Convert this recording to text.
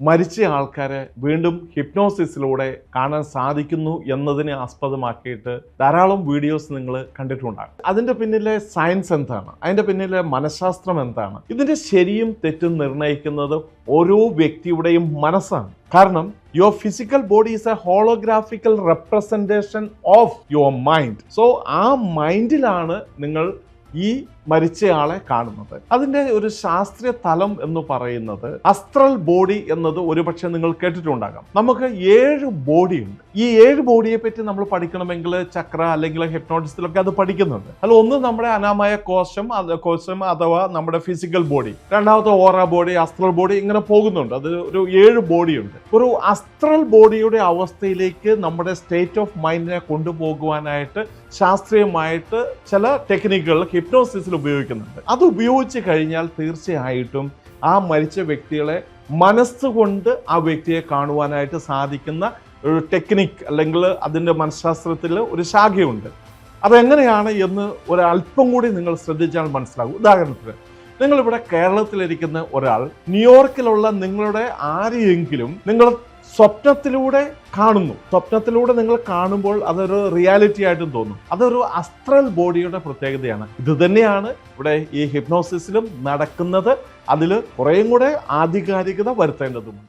മരിച്ച ആൾക്കാരെ വീണ്ടും ഹിപ്നോസിസിലൂടെ കാണാൻ സാധിക്കുന്നു എന്നതിനെ ആസ്പദമാക്കിയിട്ട് ധാരാളം വീഡിയോസ് നിങ്ങൾ കണ്ടിട്ടുണ്ടാകും. അതിന്റെ പിന്നിലെ സയൻസ് എന്താണ്? അതിന്റെ പിന്നിലെ മനഃശാസ്ത്രം എന്താണ്? ഇതിന്റെ ശരിയും തെറ്റും നിർണയിക്കുന്നത് ഓരോ വ്യക്തിയുടെയും മനസ്സാണ്. കാരണം your physical body is a holographical representation of your mind so ആ മൈൻഡിലാണ് നിങ്ങൾ ഈ മരിച്ചയാളെ കാണുന്നത്. അതിന്റെ ഒരു ശാസ്ത്രീയ തലം എന്ന് പറയുന്നത് അസ്ത്രൽ ബോഡി എന്നത് ഒരുപക്ഷെ നിങ്ങൾ കേട്ടിട്ടുണ്ടാകാം. നമുക്ക് ഏഴ് ബോഡി ഉണ്ട് ഈ ഏഴ് ബോഡിയെ പറ്റി നമ്മൾ പഠിക്കണമെങ്കിൽ ചക്ര അല്ലെങ്കിൽ ഹിപ്നോട്ടിസത്തിലൊക്കെ അത് പഠിക്കുന്നുണ്ട്. അല്ല ഒന്ന് നമ്മുടെ അനാമയ കോശം കോശം അഥവാ നമ്മുടെ ഫിസിക്കൽ ബോഡി രണ്ടാമത്തെ ഓറ ബോഡി അസ്ത്രൽ ബോഡി ഇങ്ങനെ പോകുന്നുണ്ട്. അത് ഒരു ഏഴ് ബോഡിയുണ്ട്. ഒരു അസ്ത്രൽ ബോഡിയുടെ അവസ്ഥയിലേക്ക് നമ്മുടെ സ്റ്റേറ്റ് ഓഫ് മൈൻഡിനെ കൊണ്ടുപോകുവാനായിട്ട് ശാസ്ത്രീയമായിട്ട് ചില ടെക്നിക്കുകൾ ഹിപ്നോസിസിൽ ഉപയോഗിക്കുന്നുണ്ട്. അത് ഉപയോഗിച്ച് കഴിഞ്ഞാൽ തീർച്ചയായിട്ടും ആ മരിച്ച വ്യക്തികളെ മനസ്സുകൊണ്ട് ആ വ്യക്തിയെ കാണുവാനായിട്ട് സാധിക്കുന്ന ഒരു ടെക്നിക്ക് അല്ലെങ്കിൽ അതിന്റെ മനഃശാസ്ത്രത്തിൽ ഒരു ശാഖയുണ്ട്. അതെങ്ങനെയാണ് എന്ന് ഒരല്പം കൂടി നിങ്ങൾ ശ്രദ്ധിച്ചാൽ മനസ്സിലാകും. ഉദാഹരണത്തിന് നിങ്ങളിവിടെ കേരളത്തിലിരിക്കുന്ന ഒരാൾ ന്യൂയോർക്കിലുള്ള നിങ്ങളുടെ ആരെയെങ്കിലും നിങ്ങൾ സ്വപ്നത്തിലൂടെ കാണുന്നു. സ്വപ്നത്തിലൂടെ നിങ്ങൾ കാണുമ്പോൾ അതൊരു റിയാലിറ്റി ആയിട്ടും തോന്നും. അതൊരു അസ്ത്രൽ ബോഡിയുടെ പ്രത്യേകതയാണ്. ഇത് തന്നെയാണ് ഇവിടെ ഈ ഹിപ്നോസിസിലും നടക്കുന്നത്. അതിൽ കുറേയും കൂടെ ആധികാരികത വരുത്തേണ്ടതുണ്ട്.